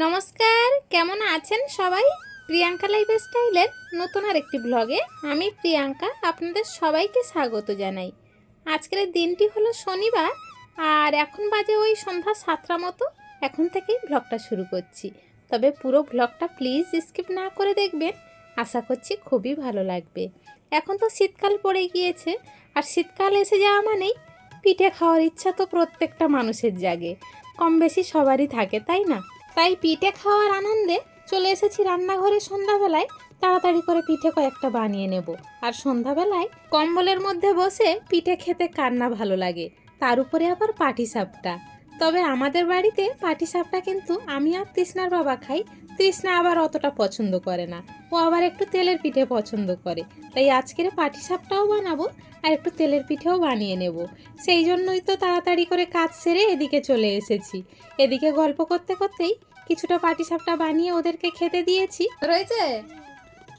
নমস্কার, কেমন আছেন সবাই? প্রিয়াঙ্কা লাইফ স্টাইলের নতুন আর একটি ব্লগে আমি প্রিয়াঙ্কা আপনাদের সবাইকে স্বাগত জানাই। আজকের দিনটি হলো শনিবার, আর এখন বাজে ওই সন্ধ্যা সাতটা মতো। এখন থেকেই ব্লগটা শুরু করছি। তবে পুরো ব্লগটা প্লিজ স্কিপ না করে দেখবেন। আশা করছি খুবই ভালো লাগবে। এখন তো শীতকাল পড়ে গিয়েছে, আর শীতকাল এসে যাওয়া মানেই পিঠে খাওয়ার ইচ্ছা তো প্রত্যেকটা মানুষের জাগে। কম বেশি সবারই থাকে, তাই না? তাই পিঠে খাওয়ার আনন্দে চলে এসেছি রান্নাঘরে সন্ধ্যাবেলায়। তাড়াতাড়ি করে পিঠে কয়েকটা বানিয়ে নেব। আর সন্ধ্যাবেলায় কম্বলের মধ্যে বসে পিঠে খেতে কার না ভালো লাগে, তার উপরে আবার পাটি সাপটা তবে আমাদের বাড়িতে পাটি সাপটা কিন্তু আমি আর তৃষ্ণার বাবা খাই, তৃষ্ণা আবার অতটা পছন্দ করে না। ও আবার একটু তেলের পিঠে পছন্দ করে। তাই আজকের পাটি সাপটাও বানাবো আর একটু তেলের পিঠেও বানিয়ে নেব। সেই জন্যই তো তাড়াতাড়ি করে কাজ সেরে এদিকে চলে এসেছি। এদিকে গল্প করতে করতেই কিছুটা পাটি সাপটা বানিয়ে ওদেরকে খেতে দিয়েছি। রয়েছে?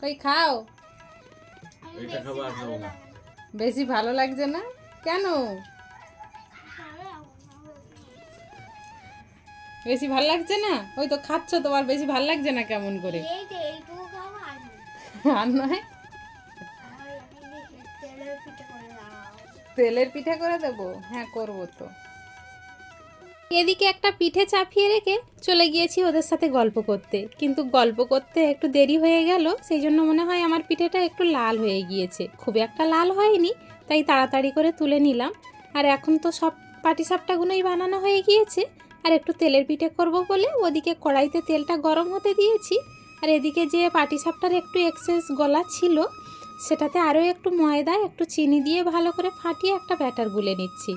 কই খাও। এটা খাব আর খাব না। বেশি ভালো লাগছে না? কেন? বেশি ভালো লাগছে না? ওই তো খাচ্ছ তোমার বেশি ভালো লাগছে না কেমন করে? আর নয়? তেলের পিঠে করে দেবো? হ্যাঁ করব তো। এদিকে একটা পিঠে চাপিয়ে রেখে চলে গিয়েছি ওদের সাথে গল্প করতে। কিন্তু গল্প করতে একটু দেরি হয়ে গেল, সেই জন্য মনে হয় আমার পিঠেটা একটু লাল হয়ে গিয়েছে। খুব একটা লাল হয়নি, তাই তাড়াতাড়ি করে তুলে নিলাম। আর এখন তো সব পাটিসাপটাগুলোই বানানো হয়ে গিয়েছে, আর একটু তেলের পিঠে করব বলে ওদিকে কড়াইতে তেলটা গরম হতে দিয়েছি। আর এদিকে যে পাটিসাপটার একটু এক্সেস গলা ছিল, সেটাতে আরও একটু ময়দা, একটু চিনি দিয়ে ভালো করে ফাটিয়ে একটা ব্যাটার গুলে নিচ্ছি।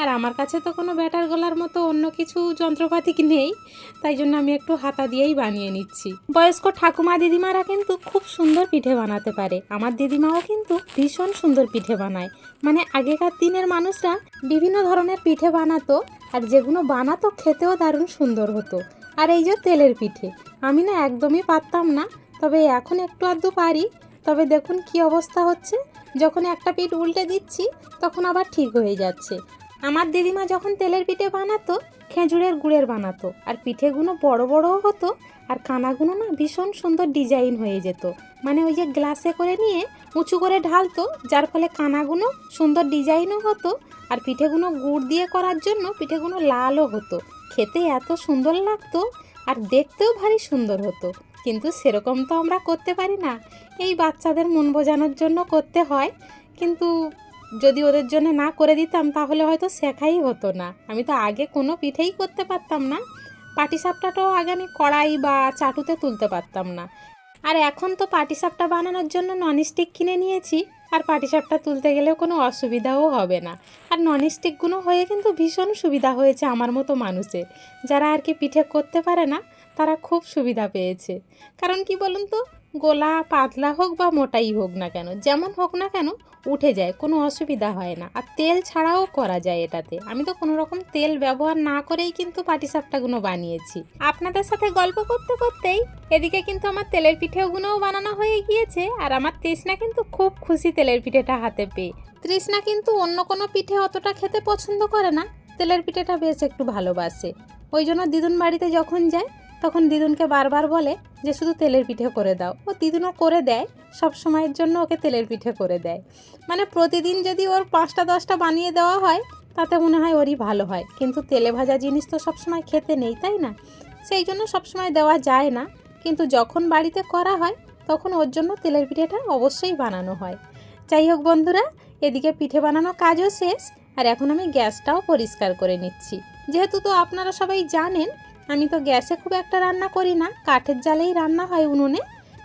আর আমার কাছে তো কোনো ব্যাটার গলার মতো অন্য কিছু যন্ত্রপাতি নেই, তাই জন্য আমি একটু হাতা দিয়েই বানিয়ে নিচ্ছি। বয়স্ক ঠাকুমা দিদিমারা কিন্তু খুব সুন্দর পিঠে বানাতে পারে। আমার দিদিমাও কিন্তু ভীষণ সুন্দর পিঠে বানায়। মানে আগেকার দিনের মানুষরা বিভিন্ন ধরনের পিঠে বানাতো, আর যেগুলো বানাতো খেতেও দারুণ সুন্দর হতো। আর এই যে তেলের পিঠে, আমি না একদমই পারতাম না, তবে এখন একটু আধটু পারি। তবে দেখুন কি অবস্থা হচ্ছে, যখন একটা পিঠ উল্টে দিচ্ছি, তখন আবার ঠিক হয়ে যাচ্ছে। আমার দিদিমা যখন তেলের পিঠে বানাতো, খেজুরের গুড়ের বানাতো, আর পিঠেগুলো বড় বড়ও হতো, আর কানাগুলো না ভীষণ সুন্দর ডিজাইন হয়ে যেত। মানে ওই যে গ্লাসে করে নিয়ে উঁচু করে ঢালতো, যার ফলে কানাগুলো সুন্দর ডিজাইনও হতো, আর পিঠেগুলো গুড় দিয়ে করার জন্য পিঠেগুলো লালও হতো। খেতে এত সুন্দর লাগতো, আর দেখতেও ভারী সুন্দর হতো। কিন্তু সেরকম তো আমরা করতে পারি না। এই বাচ্চাদের মন বোঝানোর জন্য করতে হয়, কিন্তু যদি ওদের জন্য না করে দিতাম, তাহলে হয়তো শেখাই হতো না। আমি তো আগে কোনো পিঠেই করতে পারতাম না। পাটিসাপটাটাও আগে আমি কড়াই বা চাটুতে তুলতে পারতাম না। আর এখন তো পাটিসাপটা বানানোর জন্য ননস্টিক কিনে নিয়েছি, আর পাটিসাপটা তুলতে গেলেও কোনো অসুবিধাও হবে না। আর ননস্টিকগুলো হয়ে কিন্তু ভীষণ সুবিধা হয়েছে আমার মতো মানুষের। যারা আর কি পিঠে করতে পারে না, তারা খুব সুবিধা পেয়েছে। কারণ কি বলুন তো, গোলা, পাতলা হোক বা মোটাই হোক না কেন, যেমন হোক না কেন উঠে যায়, কোনো অসুবিধা হয় না। আর তেল ছাড়াও করা যায় এটাতে। আমি তো কোনো রকম তেল ব্যবহার না করেই কিন্তু পাটিসাপটাগুলো বানিয়েছি। আপনাদের সাথে গল্প করতে করতেই এদিকে কিন্তু আমার তেলের পিঠেগুলোও বানানো হয়ে গিয়েছে, আর আমার তৃষ্ণা কিন্তু খুব খুশি তেলের পিঠেটা হাতে পেয়ে। তৃষ্ণা কিন্তু অন্য কোনো পিঠে অতটা খেতে পছন্দ করে না, তেলের পিঠেটা বেশ একটু ভালোবাসে। ওই জন্য দিদুন বাড়িতে যখন যায়, তখন দিদুনকে বারবার বলে যে, শুধু তেলের পিঠে করে দাও। ও দিদুনও করে দেয় সব সময়ের জন্য ওকে তেলের পিঠে করে দেয়। মানে প্রতিদিন যদি ওর পাঁচটা, দশটা বানিয়ে দেওয়া হয়, তাতে মনে হয় ওরই ভালো হয়। কিন্তু তেলে ভাজা জিনিস তো সবসময় খেতে নেই, তাই না? সেই জন্য সবসময় দেওয়া যায় না। কিন্তু যখন বাড়িতে করা হয়, তখন ওর জন্য তেলের পিঠেটা অবশ্যই বানানো হয়। যাই হোক বন্ধুরা, এদিকে পিঠে বানানো কাজও শেষ, আর এখন আমি গ্যাসটাও পরিষ্কার করে নিচ্ছি। যেহেতু তো আপনারা সবাই জানেন, আমি তো গ্যাসে খুব একটা রান্না করি না। কাঠের জালেই রান্না হয় উনুনে।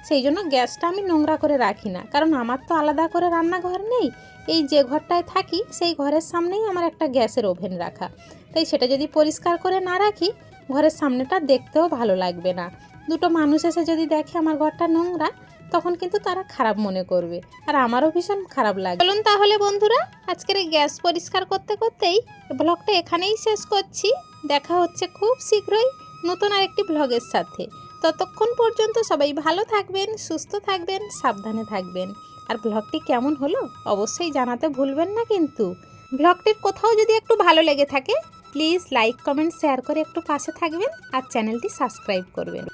সেই জন্য গ্যাসটা আমি নোংরা করে রাখি না। কারণ আমার তো আলাদা করে রান্নাঘর নেই। এই যে ঘরটায় থাকি, সেই ঘরের সামনেই আমার একটা গ্যাসের ওভেন রাখা। তাই সেটা যদি পরিষ্কার করে না রাখি, ঘরের সামনেটা দেখতেও ভালো লাগবে না। দুটো মানুষ এসে যদি দেখে আমার ঘরটা নোংরা, তখন কিন্তু তারা খারাপ মনে করবে। আর আমারও ভীষণ খারাপ লাগে। বলুন তাহলে বন্ধুরা, আজকের এই গ্যাস পরিষ্কার করতে করতেই ব্লগটা এখানেই শেষ করছি। দেখা হচ্ছে খুব শীঘ্রই নতুন আরেকটি ব্লগের সাথে। ততক্ষণ পর্যন্ত সবাই ভালো থাকবেন, সুস্থ থাকবেন, সাবধানে থাকবেন। আর ব্লগটি কেমন হলো অবশ্যই জানাতে ভুলবেন না কিন্তু। ব্লগটির কোথাও যদি একটু ভালো লেগে থাকে প্লিজ লাইক কমেন্ট শেয়ার করে একটু পাশে থাকবেন আর চ্যানেলটি সাবস্ক্রাইব করবেন।